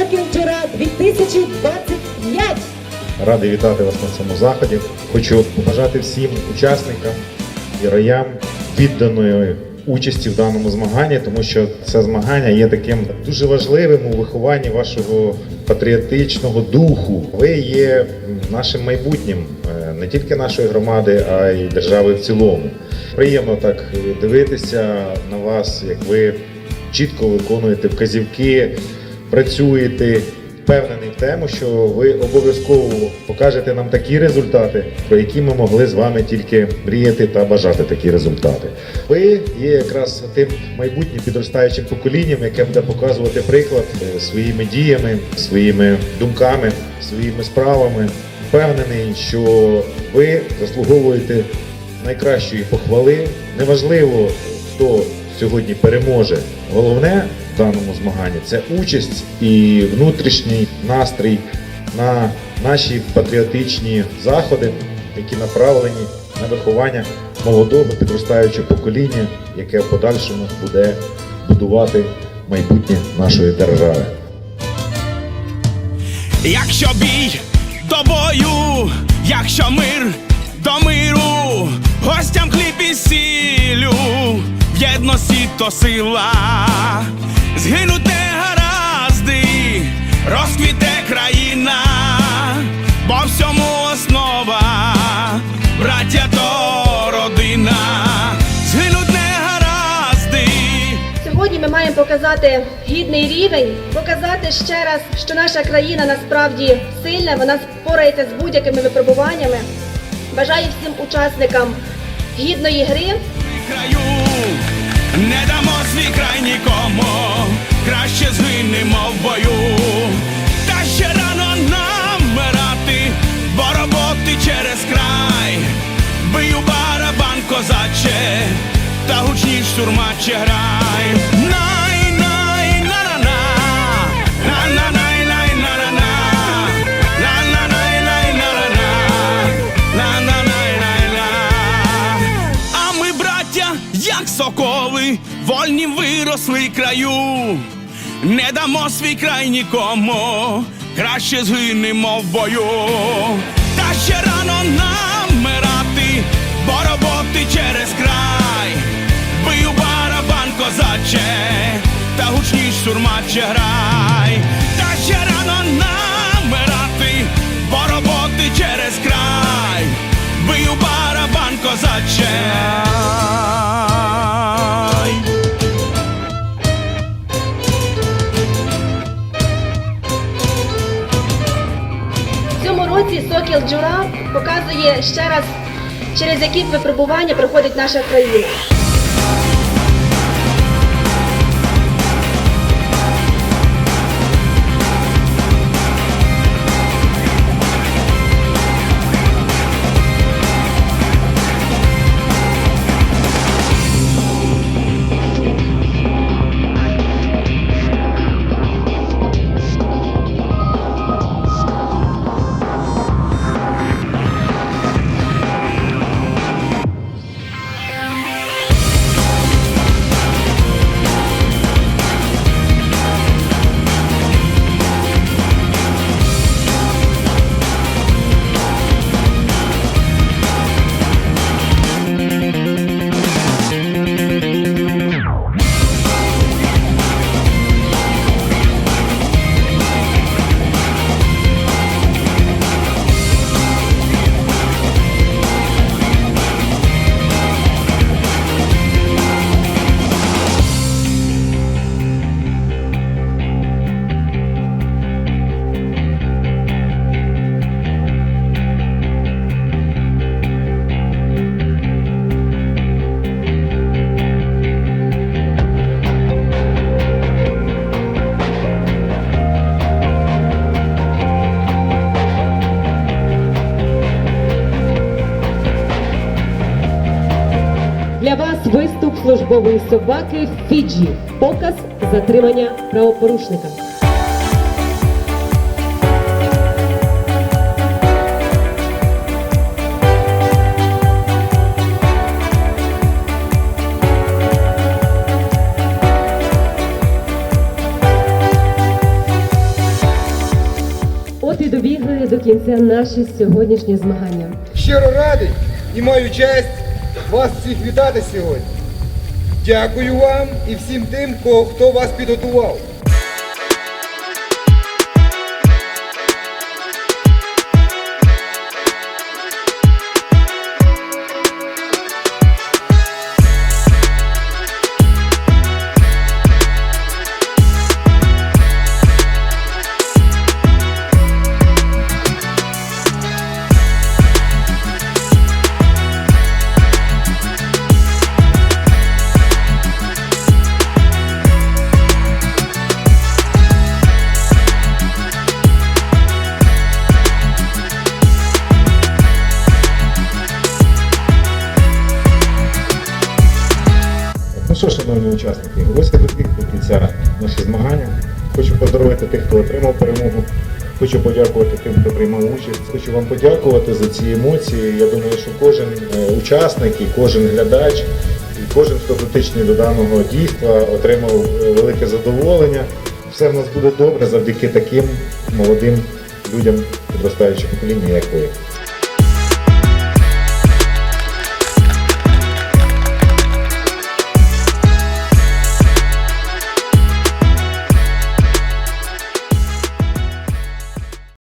Сокіл Джура 2025. Радий вітати вас на цьому заході. Хочу побажати всім учасникам і роям відданої участі в даному змаганні, тому що це змагання є таким дуже важливим у вихованні вашого патріотичного духу. Ви є нашим майбутнім е, не тільки нашої громади, а й держави в цілому. Приємно так дивитися на вас, як ви чітко виконуєте вказівки, працюєте. Впевнений в тому, що ви обов'язково покажете нам такі результати, про які ми могли з вами тільки мріяти та бажати такі результати. Ви є якраз тим майбутнім підростаючим поколінням, яке буде показувати приклад е, своїми діями, своїми думками, своїми справами. Впевнений, що ви заслуговуєте найкращої похвали. Неважливо, хто сьогодні переможе. Головне даному змаганні це участь і внутрішній настрій на наші патріотичні заходи, які направлені на виховання молодого підростаючого покоління, яке в подальшому буде будувати майбутнє нашої держави. Якщо бій до бою, якщо мир до миру, гостям хліб і сілю, в єдності то сила, згинуть не гаразди, розквіте країна, бо всьому основа, браття то родина, згинуть не гаразди. Сьогодні ми маємо показати гідний рівень, показати ще раз, що наша країна насправді сильна, вона спорається з будь-якими випробуваннями. Бажаю всім учасникам гідної гри. краю, не дамо свій край нікому, краще згинемо в бою. Та ще рано нам вмирати, бо роботи через край. Бию барабан козаче, та гучніш штурмаче грай. Вольні виросли краю, не дамо свій край нікому, краще згинемо в бою. Та ще рано нам мирати, бо роботи через край, бию барабан козаче, та гучніш штурмаче грай, та ще рано нам мирати, бо роботи через край, бию барабан козаче. Цьому році Сокіл Джура показує ще раз, через які випробування проходить наша країна. Службової собаки Фіджі. Показ затримання правопорушника. підбігає до кінця наше сьогоднішнє змагання. Щиро радий і маю честь вас всіх вітати сьогодні. Дякую вам і всім тим, хто вас підготував. Шановні учасники, ось і до кінця наші змагання. Хочу поздоровити тих, хто отримав перемогу. Хочу подякувати тим, хто приймав участь. Хочу вам подякувати за ці емоції. Я думаю, що кожен е, учасник і кожен глядач, і кожен, хто дотичний до даного дійства, отримав е, велике задоволення. Все в нас буде добре завдяки таким молодим людям підростаючого покоління, як ви.